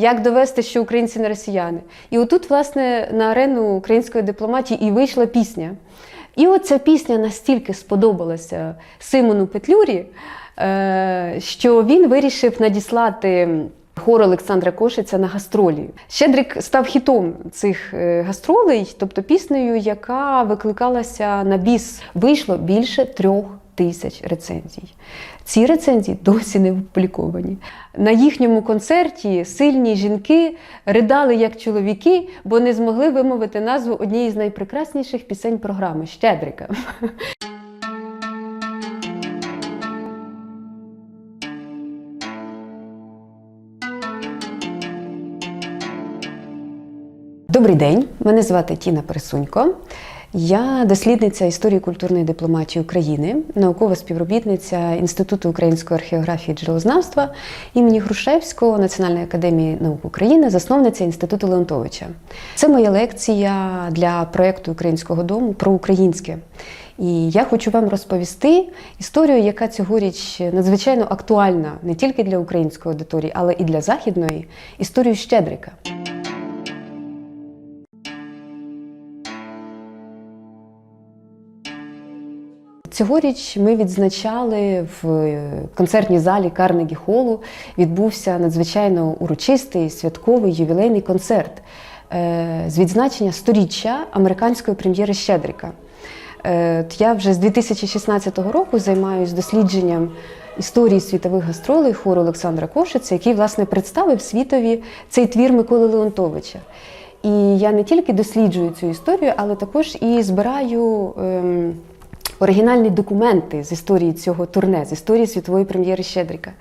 Як довести, що українці не росіяни? І отут, власне, на арену української дипломатії і вийшла пісня. І от ця пісня настільки сподобалася Симону Петлюрі, е, що він вирішив надіслати хор Олександра Кошиця на гастролі. Щедрик став хітом цих е, гастролей, тобто піснею, яка викликалася на біс. Вийшло більше трьох тисяч рецензій. Ці рецензії досі не опубліковані. На їхньому концерті сильні жінки ридали як чоловіки, бо не змогли вимовити назву однієї з найпрекрасніших пісень програми Щедрика. Добрий день, мене звати Тіна Пересунько. Я дослідниця історії культурної дипломатії України, наукова співробітниця Інституту української археографії і джерелознавства імені Грушевського Національної академії наук України, засновниця Інституту Леонтовича. Це моя лекція для проєкту Українського дому про українське. І я хочу вам розповісти історію, яка цьогоріч надзвичайно актуальна не тільки для української аудиторії, але і для західної історію Щедрика. Цьогоріч ми відзначали в концертній залі Карнегі Холу. Відбувся надзвичайно урочистий святковий ювілейний концерт е, з відзначення сторіччя американської прем'єри Щедрика. Е, Я вже з 2016 року займаюся дослідженням історії світових гастролей хору Олександра Кошиця, який власне представив світові цей твір Миколи Леонтовича. І я не тільки досліджую цю історію, але також і збираю. Ем, оригінальні документи з історії цього турне, з історії світової прем'єри Щедрика.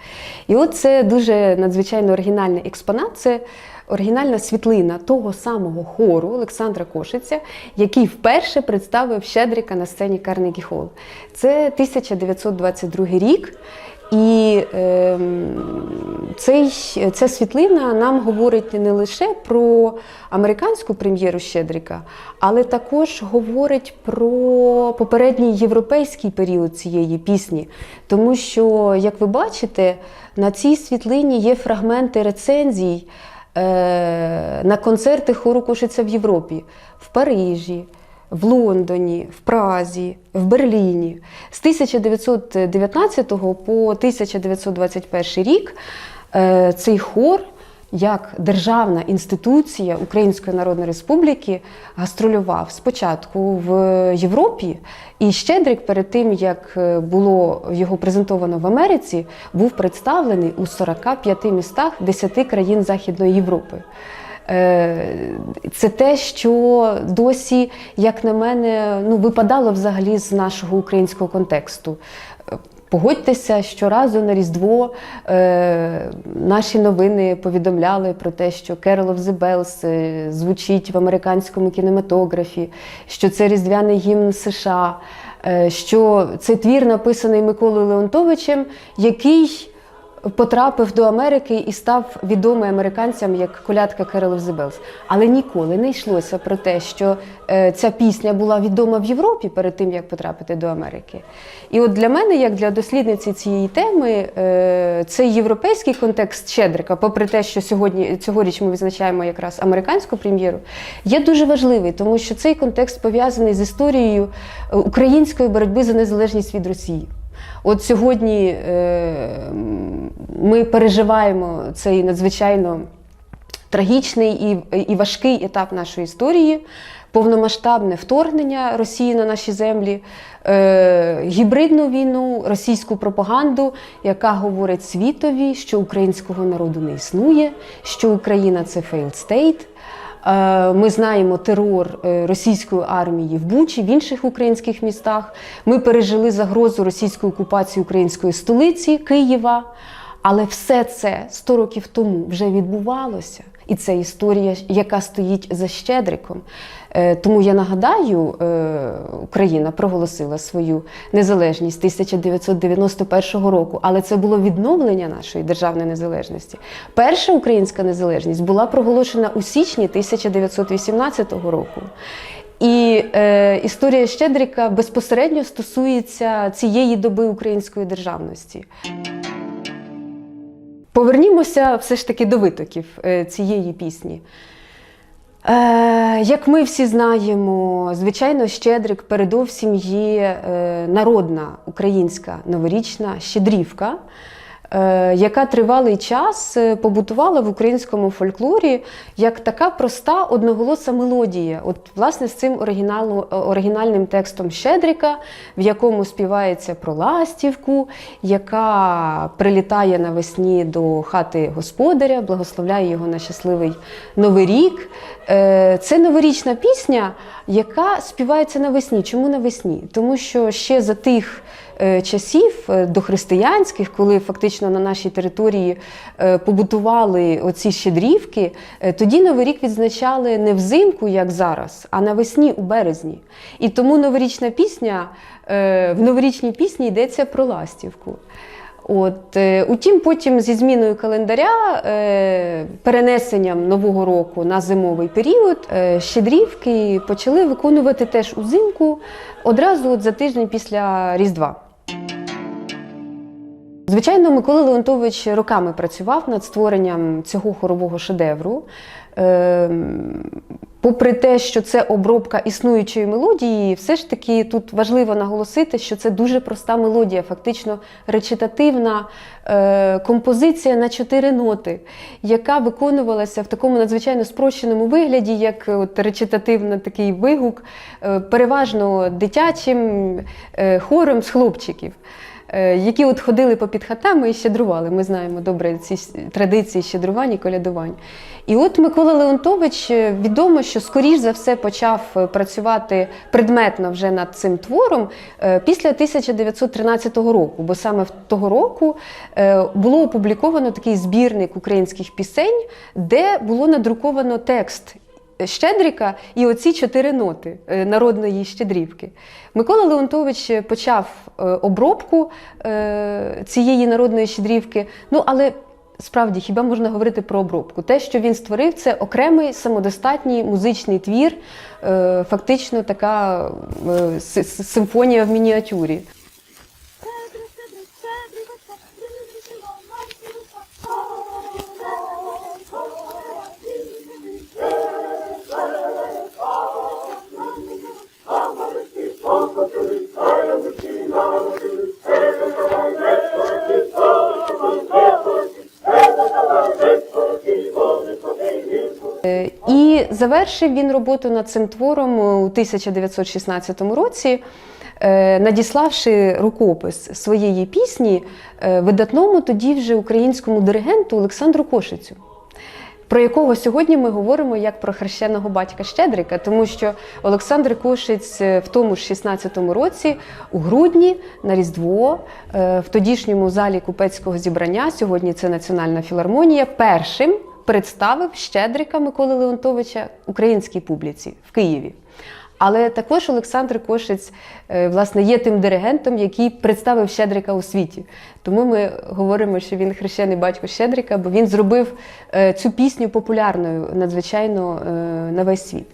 І от це дуже надзвичайно оригінальний експонат. Це оригінальна світлина того самого хору Олександра Кошиця, який вперше представив Щедрика на сцені Карнегі Холл. Це 1922 рік. І е, цей, ця світлина нам говорить не лише про американську прем'єру Щедрика, але також говорить про попередній європейський період цієї пісні. Тому що, як ви бачите, на цій світлині є фрагменти рецензій е, на концерти хору Кошиця в Європі, в Парижі в Лондоні, в Празі, в Берліні. З 1919 по 1921 рік е, цей хор. Як державна інституція Української Народної Республіки гастролював спочатку в Європі, і Щедрик, перед тим як е, було його презентовано в Америці, був представлений у 45 містах 10 країн Західної Європи. Е, це те, що досі, як на мене, ну випадало взагалі з нашого українського контексту. Погодьтеся, щоразу на Різдво е, наші новини повідомляли про те, що Carol of the Bells е, звучить в американському кінематографі, що це різдвяний гімн США, е, що це твір написаний Миколою Леонтовичем, який потрапив до Америки і став відомий американцям як колядка the Bells. Але ніколи не йшлося про те, що е, ця пісня була відома в Європі перед тим, як потрапити до Америки. І от для мене, як для дослідниці цієї теми, е, цей європейський контекст Щедрика, попри те, що сьогодні цьогоріч ми відзначаємо якраз американську прем'єру, є дуже важливий, тому що цей контекст пов'язаний з історією е, української боротьби за незалежність від Росії. От сьогодні е, ми переживаємо цей надзвичайно трагічний і, важкий етап нашої історії. Повномасштабне вторгнення Росії на наші землі, е, гібридну війну, російську пропаганду, яка говорить світові, що українського народу не існує, що Україна це failed state. Е, Ми знаємо терор е, російської армії в Бучі, в інших українських містах. Ми пережили загрозу російської окупації української столиці Києва. Але все це 100 років тому вже відбувалося. І це історія, яка стоїть за Щедриком. Е, Тому я нагадаю, е, Україна проголосила свою незалежність 1991 року, але це було відновлення нашої державної незалежності. Перша українська незалежність була проголошена у січні 1918 року. І е, історія Щедрика безпосередньо стосується цієї доби української державності. Повернімося все ж таки до витоків е, цієї пісні. Е, як ми всі знаємо, звичайно, Щедрик передовсім є е, народна українська новорічна щедрівка, яка тривалий час е, побутувала в українському фольклорі як така проста одноголоса мелодія. От, власне, з цим оригіналу- оригінальним текстом Щедрика, в якому співається про ластівку, яка прилітає навесні до хати господаря, благословляє його на щасливий новий рік. Е, Це новорічна пісня, яка співається навесні. Чому навесні? Тому що ще за тих е, часів е, дохристиянських, коли фактично на нашій території е, побутували оці щедрівки, е, тоді Новий рік відзначали не взимку, як зараз, а навесні у березні. І тому новорічна пісня е, в новорічній пісні йдеться про ластівку. От, е, утім, потім зі зміною календаря, е, перенесенням нового року на зимовий період, е, щедрівки почали виконувати теж узимку одразу от за тиждень після Різдва. Звичайно, Микола Леонтович роками працював над створенням цього хорового шедевру. Ем, Попри те, що це обробка існуючої мелодії, все ж таки тут важливо наголосити, що це дуже проста мелодія, фактично речитативна е, композиція на чотири ноти, яка виконувалася в такому надзвичайно спрощеному вигляді, як от речитативний такий вигук, е, переважно дитячим е, хором з хлопчиків. Е, Які от ходили по під хатами і щедрували. Ми знаємо добре ці традиції щедрувань і колядувань. І от Микола Леонтович е, відомо, що скоріш за все почав е, працювати предметно вже над цим твором після 1913 року, бо саме в того року було опубліковано такий збірник українських пісень, де було надруковано текст. Щедрика і оці чотири ноти е, народної щедрівки. Микола Леонтович почав е, обробку е, цієї народної щедрівки. Ну але справді хіба можна говорити про обробку? Те, що він створив, це окремий самодостатній музичний твір, фактично така симфонія в мініатюрі. І завершив він роботу над цим твором у 1916 році, е, надіславши рукопис своєї пісні е, видатному тоді вже українському диригенту Олександру Кошицю. Про якого сьогодні ми говоримо як про хрещеного батька Щедрика, тому що Олександр Кошиць е, в тому ж 16-му році, у грудні на Різдво, е, в тодішньому залі купецького зібрання, сьогодні це Національна філармонія, першим представив Щедрика Миколи Леонтовича українській публіці в Києві. Але також Олександр Кошиць е, власне є тим диригентом, який представив Щедрика у світі. Тому ми говоримо, що він хрещений батько Щедрика, бо він зробив е, цю пісню популярною надзвичайно е, на весь світ.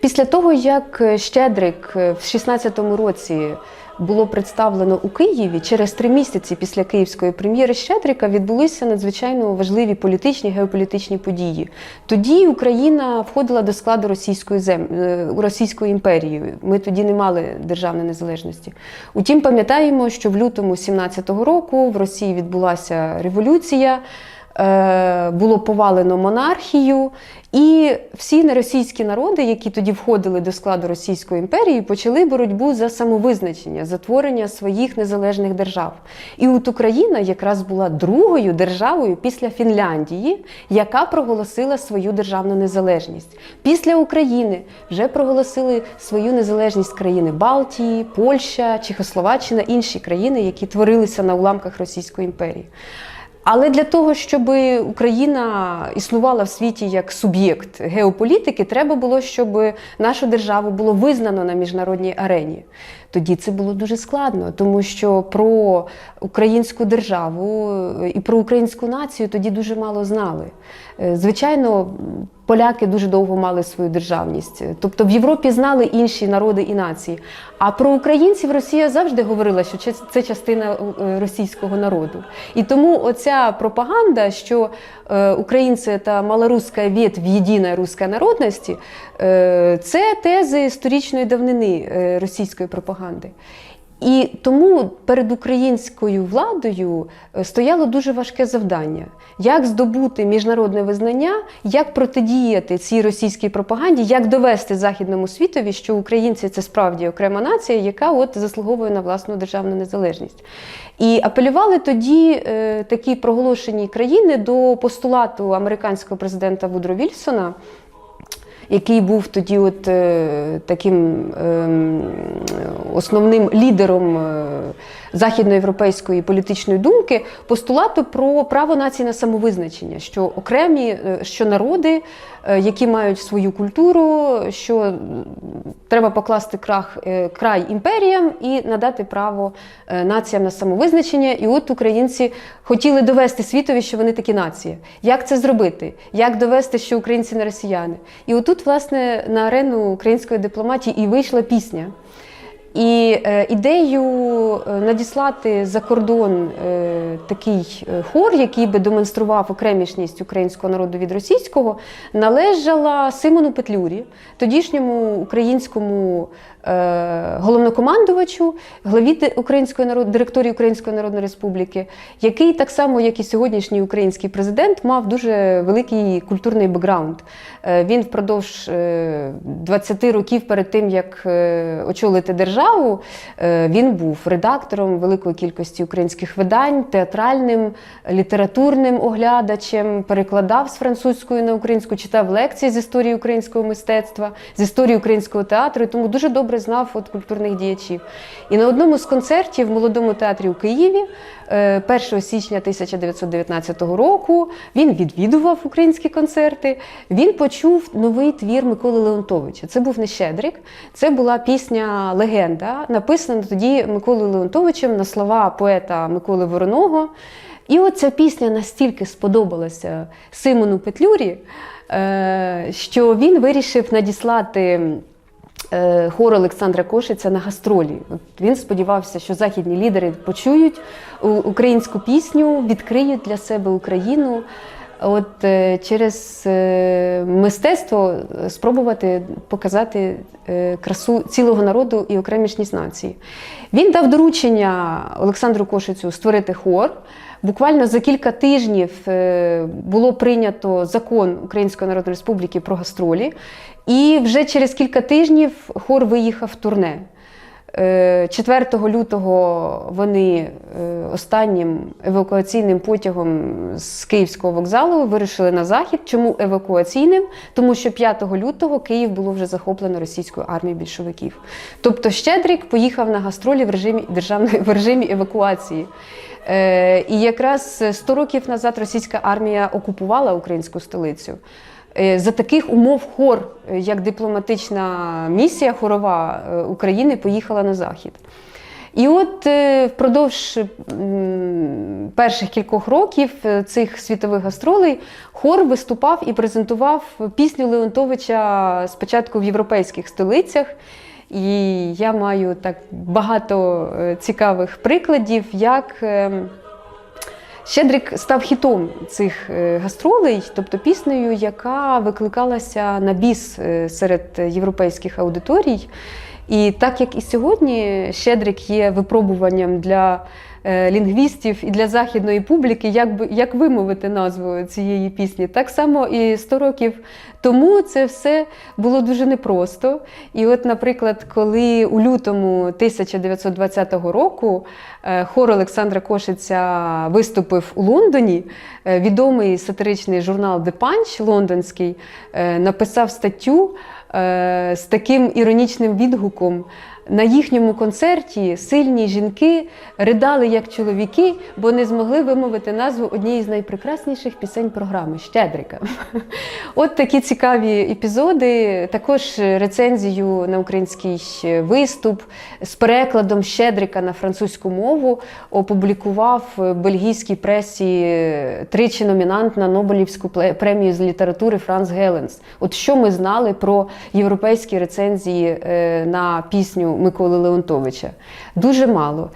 Після того, як Щедрик в 16-му році було представлено у Києві, через три місяці після київської прем'єри Щедрика відбулися надзвичайно важливі політичні геополітичні події. Тоді Україна входила до складу Російської зем... е, Російської імперії. Ми тоді не мали державної незалежності. Утім, пам'ятаємо, що в лютому 17-го року в Росії відбулася революція. Е, Було повалено монархію, і всі неросійські народи, які тоді входили до складу Російської імперії, почали боротьбу за самовизначення, за творення своїх незалежних держав. І от Україна якраз була другою державою після Фінляндії, яка проголосила свою державну незалежність. Після України вже проголосили свою незалежність країни Балтії, Польща, Чехословаччина, інші країни, які творилися на уламках Російської імперії. Але для того, щоб Україна існувала в світі як суб'єкт геополітики, треба було, щоб нашу державу було визнано на міжнародній арені. Тоді це було дуже складно, тому що про українську державу е, і про українську націю тоді дуже мало знали. Е, Звичайно, поляки дуже довго мали свою державність. Тобто в Європі знали інші народи і нації. А про українців Росія завжди говорила, що це- частина е, російського народу. І тому оця пропаганда, що українці та малоруська ветвь єдиної руської народності, це тези сторічної давнини російської пропаганди. І тому перед українською владою е, стояло дуже важке завдання: як здобути міжнародне визнання, як протидіяти цій російській пропаганді, як довести західному світові, що українці це справді окрема нація, яка от заслуговує на власну державну незалежність. І апелювали тоді е, такі проголошені країни до постулату американського президента Вудро Вільсона який був тоді от е, таким ем, основним лідером е, західноєвропейської політичної думки, постулату про право нації на самовизначення, що окремі е, що народи, е, які мають свою культуру, що треба покласти крах, е, край імперіям і надати право націям на самовизначення. І от українці хотіли довести світові, що вони такі нації. Як це зробити? Як довести, що українці не росіяни? І отут, власне, на арену української дипломатії і вийшла пісня. І е, ідею е, надіслати за кордон е, такий хор, який би демонстрував окремішність українського народу від російського, належала Симону Петлюрі, тодішньому українському головнокомандувачу, главі Української народ, директорії Української Народної Республіки, який так само, як і сьогоднішній український президент, мав дуже великий культурний бекграунд. Е, Він впродовж е, 20 років перед тим, як е, очолити державу, е, він був редактором великої кількості українських видань, театральним, літературним оглядачем, перекладав з французької на українську, читав лекції з історії українського мистецтва, з історії українського театру, тому дуже добре знав от культурних діячів. І на одному з концертів в молодому театрі у Києві е, 1 січня 1919 року він відвідував українські концерти. Він почув новий твір Миколи Леонтовича. Це був не Щедрик, це була пісня Легенда, написана тоді Миколою Леонтовичем на слова поета Миколи Вороного. І от ця пісня настільки сподобалася Симону Петлюрі, е, що він вирішив надіслати е, хор Олександра Кошиця на гастролі. От він сподівався, що західні лідери почують українську пісню, відкриють для себе Україну. От е, через е, мистецтво е, спробувати показати е, красу цілого народу і окремішність нації. Він дав доручення Олександру Кошицю створити хор. Буквально за кілька тижнів е, було прийнято закон Української Народної Республіки про гастролі, і вже через кілька тижнів хор виїхав в турне. Е, 4 лютого вони е, останнім евакуаційним потягом з Київського вокзалу вирушили на захід. Чому евакуаційним? Тому що 5 лютого Київ було вже захоплено російською армією більшовиків. Тобто Щедрик поїхав на гастролі в режимі державної в режимі евакуації. Е, І якраз 100 років назад російська армія окупувала українську столицю. Е, За таких умов хор, е, як дипломатична місія хорова е, України, поїхала на захід. І от впродовж перших кількох років цих світових гастролей хор виступав і презентував пісню Леонтовича спочатку в європейських столицях. І я маю так багато цікавих прикладів, як. Щедрик став хітом цих е, гастролей, тобто піснею, яка викликалася на біс е, серед європейських аудиторій. І так як і сьогодні Щедрик є випробуванням для лінгвістів і для західної публіки, як, як вимовити назву цієї пісні, так само і 100 років тому це все було дуже непросто. І от, наприклад, коли у лютому 1920 року е, хор Олександра Кошиця виступив у Лондоні, е, відомий сатиричний журнал The Punch лондонський е, написав статтю. е, з таким іронічним відгуком. На їхньому концерті сильні жінки ридали як чоловіки, бо не змогли вимовити назву однієї з найпрекрасніших пісень програми Щедрика. От такі цікаві епізоди. Також рецензію на український виступ з перекладом Щедрика на французьку мову опублікував в бельгійській пресі тричі номінант на Нобелівську премію з літератури Франц Геленс. От що ми знали про європейські рецензії е, на пісню Миколи Леонтовича? Дуже мало.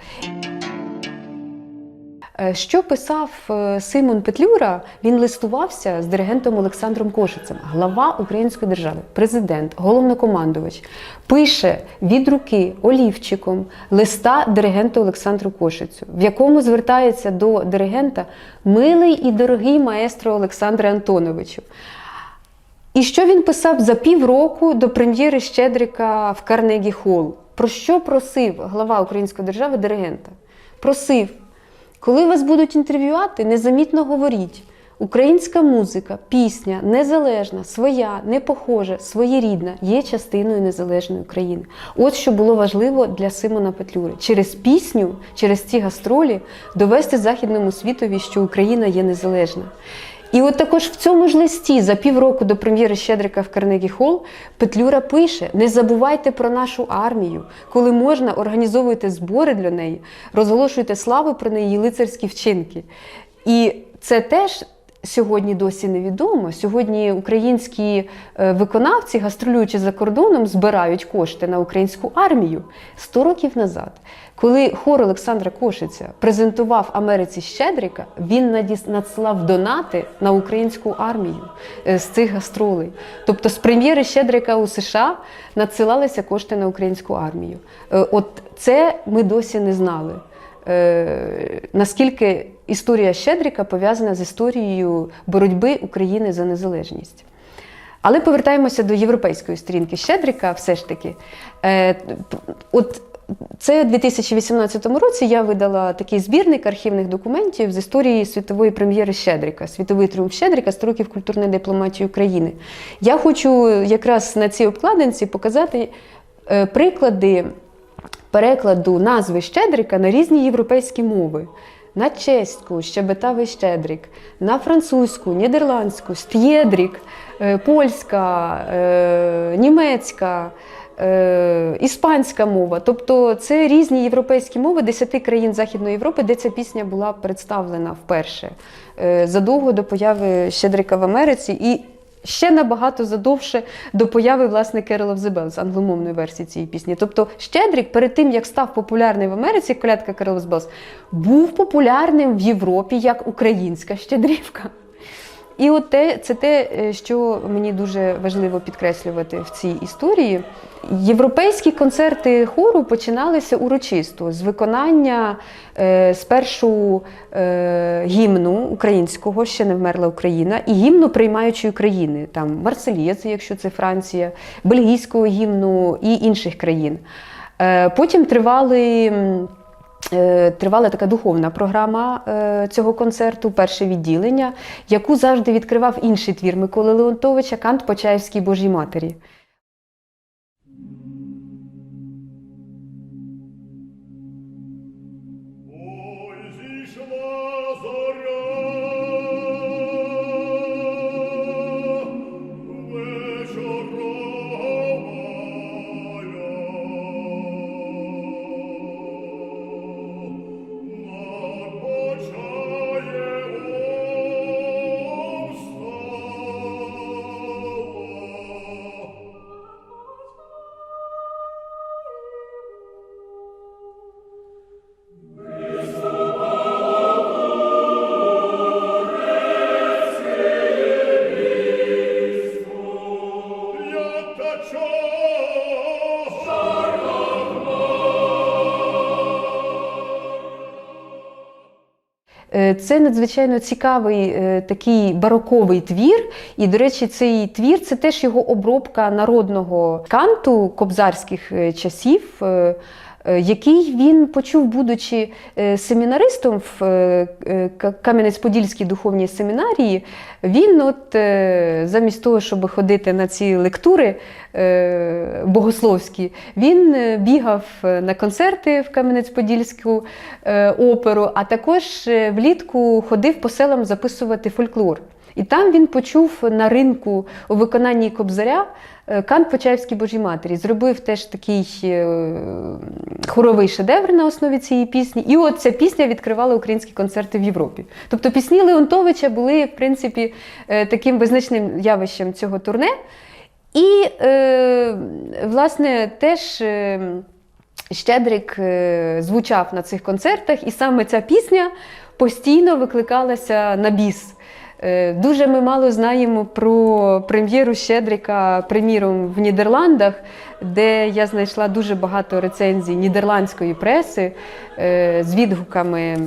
Е, Що писав е, Симон Петлюра? Він листувався з диригентом Олександром Кошицем, глава Української держави, президент, головнокомандувач. Пише від руки олівчиком листа диригенту Олександру Кошицю, в якому звертається до диригента милий і дорогий маестро Олександре Антоновичу. І що він писав за півроку до прем'єри Щедрика в Карнегі Холл? Про що просив глава Української держави диригента? Просив, коли вас будуть інтерв'ювати, незамітно говоріть. Українська музика, пісня незалежна, своя, не похожа, своєрідна, є частиною незалежної України. От що було важливо для Симона Петлюри. Через пісню, через ці гастролі довести західному світові, що Україна є незалежна. І от також в цьому ж листі за півроку до прем'єри Щедрика в Карнегі Холл Петлюра пише: не забувайте про нашу армію. Коли можна, організовуйте збори для неї, розголошуйте славу про неї лицарські вчинки. І це теж. Сьогодні досі невідомо. Сьогодні українські е, виконавці, гастролюючи за кордоном, збирають кошти на українську армію. Сто років назад, коли хор Олександра Кошиця презентував Америці Щедрика, він надсилав донати на українську армію е, з цих гастролей. Тобто з прем'єри Щедрика у США надсилалися кошти на українську армію. Е, От це ми досі не знали. Наскільки історія Щедрика пов'язана з історією боротьби України за незалежність. Але повертаємося до європейської сторінки Щедрика, все ж таки. Е, От це у 2018 році я видала такий збірник архівних документів з історії світової прем'єри Щедрика, світовий тріумф Щедрика 100 років культурної дипломатії України. Я хочу якраз на цій обкладинці показати е, приклади перекладу назви Щедрика на різні європейські мови. На чеську щебетавий щедрик, на французьку, нідерландську, стєдрік, е, польська, е, німецька, е, іспанська мова. Тобто це різні європейські мови 10 країн Західної Європи, де ця пісня була представлена вперше задовго до появи Щедрика в Америці. І ще набагато задовше до появи власне Керола Зебел з англомовної версії цієї пісні. Тобто Щедрик перед тим, як став популярним в Америці, колядка Carol Зебелс, був популярним в Європі як українська щедрівка. І от те, це те, е, що мені дуже важливо підкреслювати в цій історії. Європейські концерти хору починалися урочисто з виконання е, спершу е, гімну українського, ще не вмерла Україна, і гімну приймаючої країни, там Марсельєзи, якщо це Франція, бельгійського гімну і інших країн. Е, потім тривали. Е, Тривала така духовна програма е, цього концерту, перше відділення, яку завжди відкривав інший твір Миколи Леонтовича Кант Почаївській Божій Матері. Це надзвичайно цікавий е, такий бароковий твір. І, до речі, цей твір це теж його обробка народного канту кобзарських е, часів. Е, який він почув, будучи е, семінаристом в е, Кам'янець-Подільській духовній семінарії, він, от замість того, щоб ходити на ці лектури богословські, він бігав на концерти в Кам'янець-Подільську оперу, а також влітку ходив по селам записувати фольклор. І там він почув на ринку у виконанні Кобзаря е, Кант Почаївській Божій Матері. Зробив теж такий е, хоровий шедевр на основі цієї пісні. І от ця пісня відкривала українські концерти в Європі. Тобто пісні Леонтовича були, в принципі, е, таким визначним явищем цього турне. І, власне, теж. Щедрик звучав на цих концертах, і саме ця пісня постійно викликалася на біс. Е, Дуже ми мало знаємо про прем'єру Щедрика, приміром, в Нідерландах, де я знайшла дуже багато рецензій нідерландської преси е, з відгуками.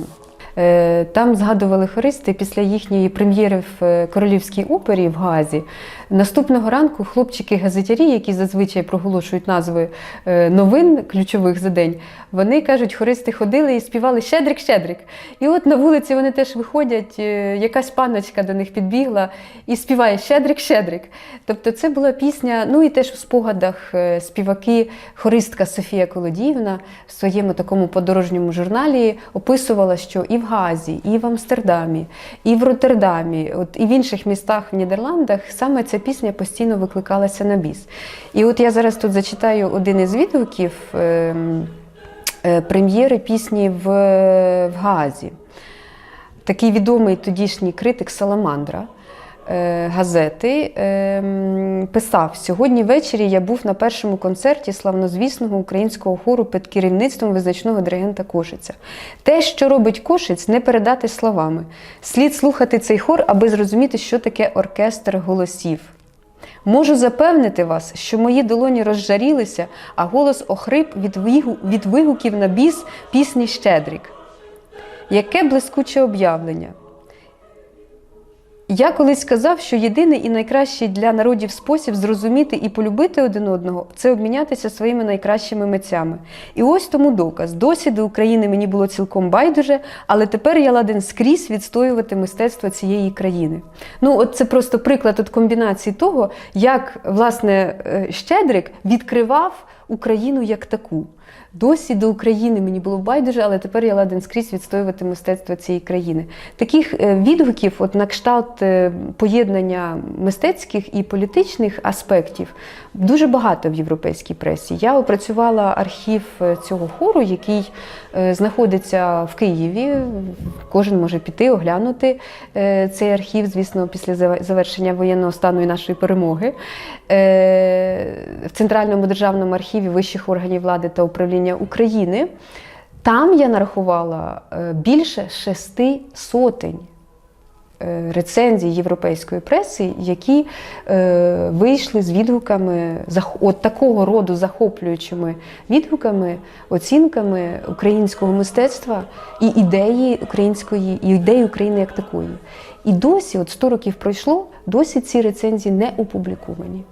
Е, Там згадували хористи після їхньої прем'єри в е, Королівській опері в Газі. Наступного ранку хлопчики-газетярі, які зазвичай проголошують назви е, новин ключових за день, вони кажуть, хористи ходили і співали Щедрик, Щедрик. І от на вулиці вони теж виходять, якась паночка до них підбігла і співає Щедрик, Щедрик. Тобто це була пісня, ну і теж в спогадах співаки, хористка Софія Колодіївна в своєму такому подорожньому журналі описувала, що і в Газі, і в Амстердамі, і в Роттердамі, от, і в інших містах в Нідерландах саме ця пісня постійно викликалася на біс. І от я зараз тут зачитаю один із відгуків е, е, прем'єри пісні в, в Газі. Такий відомий тодішній критик Саламандра газети ем, писав: сьогодні ввечері я був на першому концерті славнозвісного українського хору під керівництвом визначного диригента Кошиця. Те, що робить Кошиць, не передати словами. Слід слухати цей хор, аби зрозуміти, що таке оркестр голосів. Можу запевнити вас, що мої долоні розжарілися, а голос охрип від вигуків на біс пісні Щедрик. Яке блискуче об'явлення. Я колись сказав, що єдиний і найкращий для народів спосіб зрозуміти і полюбити один одного це обмінятися своїми найкращими митцями. І ось тому доказ. Досі до України мені було цілком байдуже, але тепер я ладен скрізь відстоювати мистецтво цієї країни. Ну, от це просто приклад от комбінації того, як власне е, Щедрик відкривав Україну як таку. Досі до України мені було байдуже, але тепер я ладен скрізь відстоювати мистецтво цієї країни. Таких е, відгуків, от на кшталт е, поєднання мистецьких і політичних аспектів, дуже багато в європейській пресі. Я опрацювала архів е, цього хору, який знаходиться в Києві. Кожен може піти, оглянути цей архів, звісно, після завершення воєнного стану і нашої перемоги. В Центральному державному архіві вищих органів влади та управління України. Там я нарахувала е, більше шести сотень е, рецензій європейської преси, які е, вийшли з відгуками, от такого роду захоплюючими відгуками, оцінками українського мистецтва і ідеї української, і ідеї України як такої. І досі, от 100 років пройшло, досі ці рецензії не опубліковані.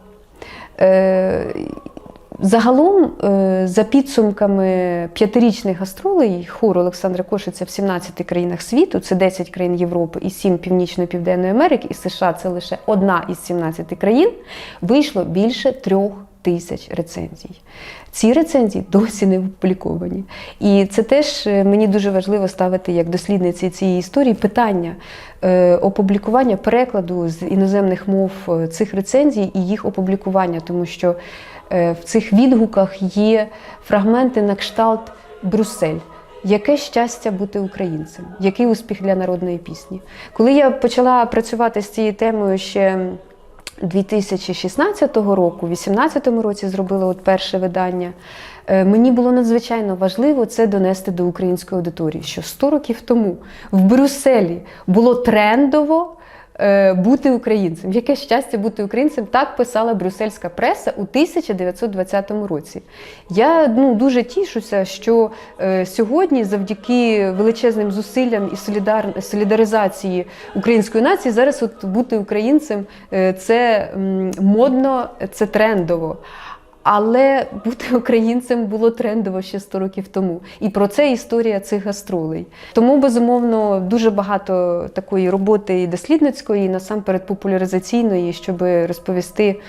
Загалом, е, за підсумками п'ятирічних гастролей хору Олександра Кошиця в 17 країнах світу, це 10 країн Європи і 7 Північної Південної Америки, і США це лише одна із 17 країн, вийшло більше трьох тисяч рецензій. Ці рецензії досі не опубліковані. І це теж е, мені дуже важливо ставити як дослідниці цієї історії питання е, опублікування перекладу з іноземних мов цих рецензій і їх опублікування, тому що в цих відгуках є фрагменти на кшталт Брюссель. Яке щастя бути українцем? Який успіх для народної пісні? Коли я почала працювати з цією темою ще 2016 року, у 2018 році зробила от перше видання. е, Мені було надзвичайно важливо це донести до української аудиторії, що 100 років тому в Брюсселі було трендово е, бути українцем. Яке щастя бути українцем, так писала брюссельська преса у 1920 році. Я ну, дуже тішуся, що е, сьогодні, завдяки величезним зусиллям і солідар... солідаризації української нації, зараз от бути українцем е, це модно, це трендово. Але бути українцем було трендово ще 100 років тому. І про це історія цих гастролей. Тому, безумовно, дуже багато такої роботи і дослідницької, і насамперед популяризаційної, щоб розповісти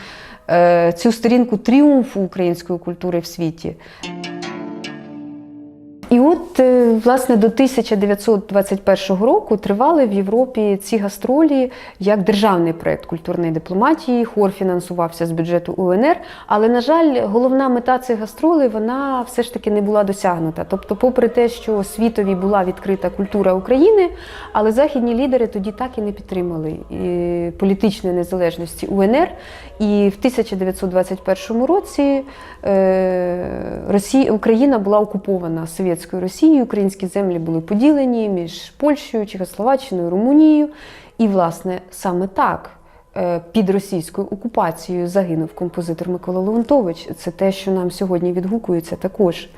е, цю сторінку тріумфу української культури в світі. І от, е, власне, до 1921 року тривали в Європі ці гастролі як державний проєкт культурної дипломатії. Хор фінансувався з бюджету УНР. Але, на жаль, головна мета цих гастролей вона все ж таки не була досягнута. Тобто, попри те, що світові була відкрита культура України, але західні лідери тоді так і не підтримали е, політичної незалежності УНР. І в 1921 році е, Росія, Україна була окупована Совєтською Росією, українські землі були поділені між Польщею, Чехословаччиною, Румунією. І, власне, саме так. е, Під російською окупацією загинув композитор Микола Леонтович. Це те, що нам сьогодні відгукується також.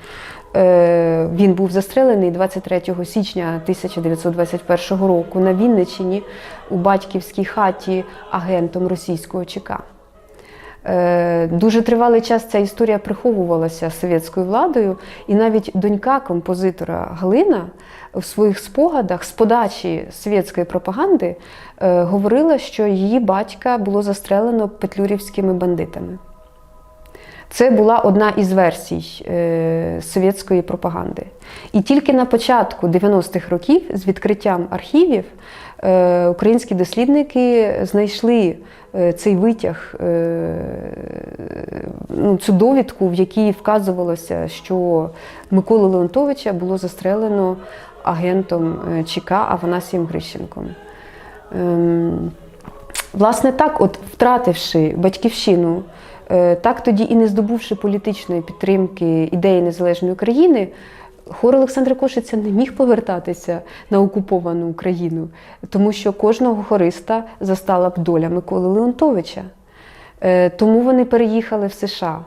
Е, Він був застрелений 23 січня 1921 року на Вінниччині у батьківській хаті агентом російського ЧК. Е, Дуже тривалий час ця історія приховувалася совєтською владою, і навіть донька композитора Галина в своїх спогадах з подачі совєтської пропаганди е, говорила, що її батька було застрелено петлюрівськими бандитами. Це була одна із версій е, совєтської пропаганди. І тільки на початку 90-х років, з відкриттям архівів, українські дослідники знайшли е, цей витяг, е, ну, цю довідку, в якій вказувалося, що Миколу Леонтовича було застрелено агентом е, ЧК Аванасієм Грищенком. Ем, Власне, так, от втративши батьківщину, е, так тоді і не здобувши політичної підтримки ідеї незалежної України, хор Олександра Кошиця не міг повертатися на окуповану Україну, тому що кожного хориста застала б доля Миколи Леонтовича. Е, Тому вони переїхали в США.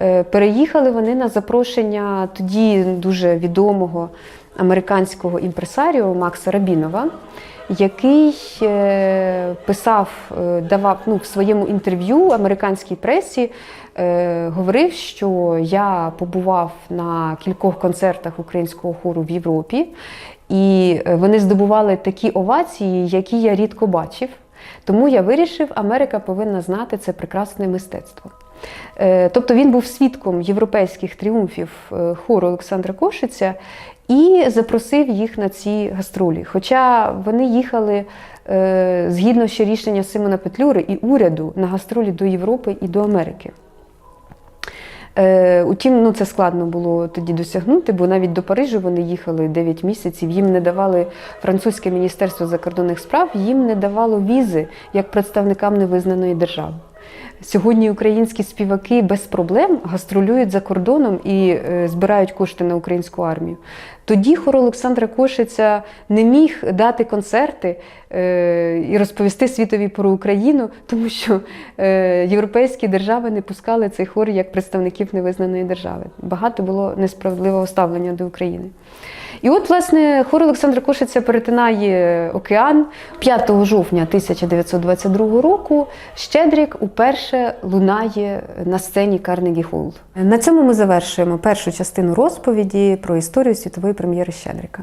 Е, Переїхали вони на запрошення тоді дуже відомого американського імпресаріо Макса Рабінова, який е, писав, е, давав ну, в своєму інтерв'ю американській пресі, говорив, що я побував на кількох концертах українського хору в Європі, і вони здобували такі овації, які я рідко бачив. Тому я вирішив, Америка повинна знати це прекрасне мистецтво. Е, Тобто він був свідком європейських тріумфів е, хору Олександра Кошиця і запросив їх на ці гастролі. Хоча вони їхали е, згідно ще рішення Симона Петлюри і уряду на гастролі до Європи і до Америки. Утім, ну це складно було тоді досягнути, бо навіть до Парижу вони їхали 9 місяців. Їм не давали французьке міністерство закордонних справ, їм не давало візи як представникам невизнаної держави. Сьогодні українські співаки без проблем гастролюють за кордоном і е, збирають кошти на українську армію. Тоді хор Олександра Кошиця не міг дати концерти е, і розповісти світові про Україну, тому що е, європейські держави не пускали цей хор як представників невизнаної держави. Багато було несправедливого ставлення до України. І от, власне, хор Олександра Кошиця перетинає океан 5 жовтня 1922 року. Щедрик уперше лунає на сцені Карнегі Холл. На цьому ми завершуємо першу частину розповіді про історію світової прем'єри Щедрика.